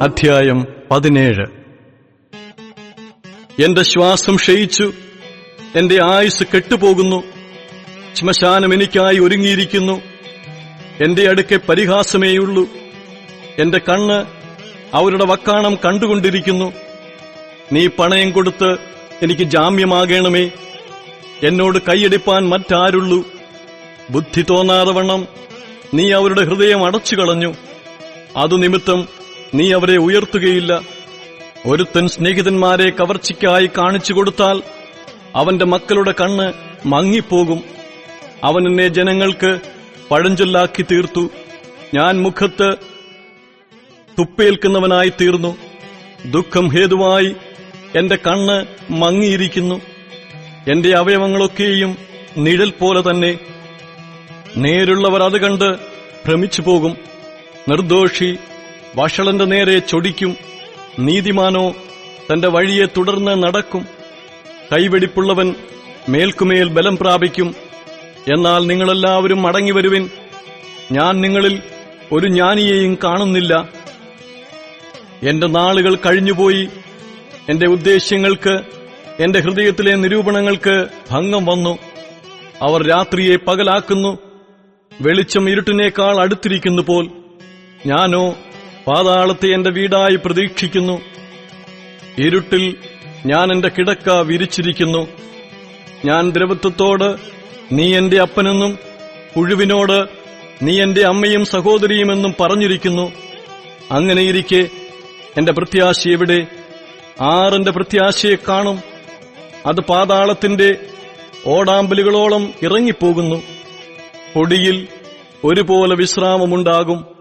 അധ്യായം പതിനേഴ്. എന്റെ ശ്വാസം ക്ഷയിച്ചു എന്റെ ആയുസ് കെട്ടുപോകുന്നു ശ്മശാനം എനിക്കായി ഒരുങ്ങിയിരിക്കുന്നു എന്റെ അടുക്കെ പരിഹാസമേയുള്ളൂ എന്റെ കണ്ണ് അവരുടെ വക്കാണം കണ്ടുകൊണ്ടിരിക്കുന്നു നീ പണയം കൊടുത്ത് എനിക്ക് ജാമ്യമാകണമേ എന്നോട് കൈയടിപ്പാൻ മറ്റാരുള്ളൂ ബുദ്ധി തോന്നാതെ വണ്ണം നീ അവരുടെ ഹൃദയം അടച്ചു കളഞ്ഞു അതു നിമിത്തം നീ അവരെ ഉയർത്തുകയില്ല. ഒരുത്തൻ സ്നേഹിതന്മാരെ കവർച്ചയ്ക്കായി കാണിച്ചു കൊടുത്താൽ അവന്റെ മക്കളുടെ കണ്ണ് മങ്ങിപ്പോകും. അവൻ എന്നെ ജനങ്ങൾക്ക് പഴഞ്ചൊല്ലാക്കി തീർത്തു. ഞാൻ മുഖത്ത് തുപ്പേൽക്കുന്നവനായി തീർന്നു. ദുഃഖം ഹേതുവായി എന്റെ കണ്ണ് മങ്ങിയിരിക്കുന്നു. എന്റെ അവയവങ്ങളൊക്കെയും നിഴൽ പോലെ തന്നെ. നേരുള്ളവർ അത് കണ്ട് ഭ്രമിച്ചു പോകും നിർദോഷി വഷളന്റെ നേരെ ചൊടിക്കും. നീതിമാനോ തന്റെ വഴിയെ തുടർന്ന് നടക്കും. കൈവെടിപ്പുള്ളവൻ മേൽക്കുമേൽ ബലം പ്രാപിക്കും. എന്നാൽ നിങ്ങളെല്ലാവരും മടങ്ങിവരുവിൻ. ഞാൻ നിങ്ങളിൽ ഒരു ജ്ഞാനിയെയും കാണുന്നില്ല. എന്റെ നാളുകൾ കഴിഞ്ഞുപോയി. എന്റെ ഉദ്ദേശ്യങ്ങൾക്ക് എന്റെ ഹൃദയത്തിലെ നിരൂപണങ്ങൾക്ക് ഭംഗം വന്നു. അവർ രാത്രിയെ പകലാക്കുന്നു. വെളിച്ചം ഇരുട്ടിനേക്കാൾ അടുത്തിരിക്കുന്നു പോൽ. ഞാനോ പാതാളത്തെ എന്റെ വീടായി പ്രതീക്ഷിക്കുന്നു. ഇരുട്ടിൽ ഞാൻ എന്റെ കിടക്ക വിരിച്ചിരിക്കുന്നു. ഞാൻ ദ്രവത്വത്തോട് നീ എന്റെ അപ്പനെന്നും പുഴുവിനോട് നീ എന്റെ അമ്മയും സഹോദരിയുമെന്നും പറഞ്ഞിരിക്കുന്നു. അങ്ങനെയിരിക്കെ എന്റെ പ്രത്യാശ എവിടെ? ആറെന്റെ പ്രത്യാശയെ കാണും. അത് പാതാളത്തിന്റെ ഓടാമ്പലുകളോളം ഇറങ്ങിപ്പോകുന്നു. പൊടിയിൽ ഒരുപോലെ വിശ്രാമമുണ്ടാകും.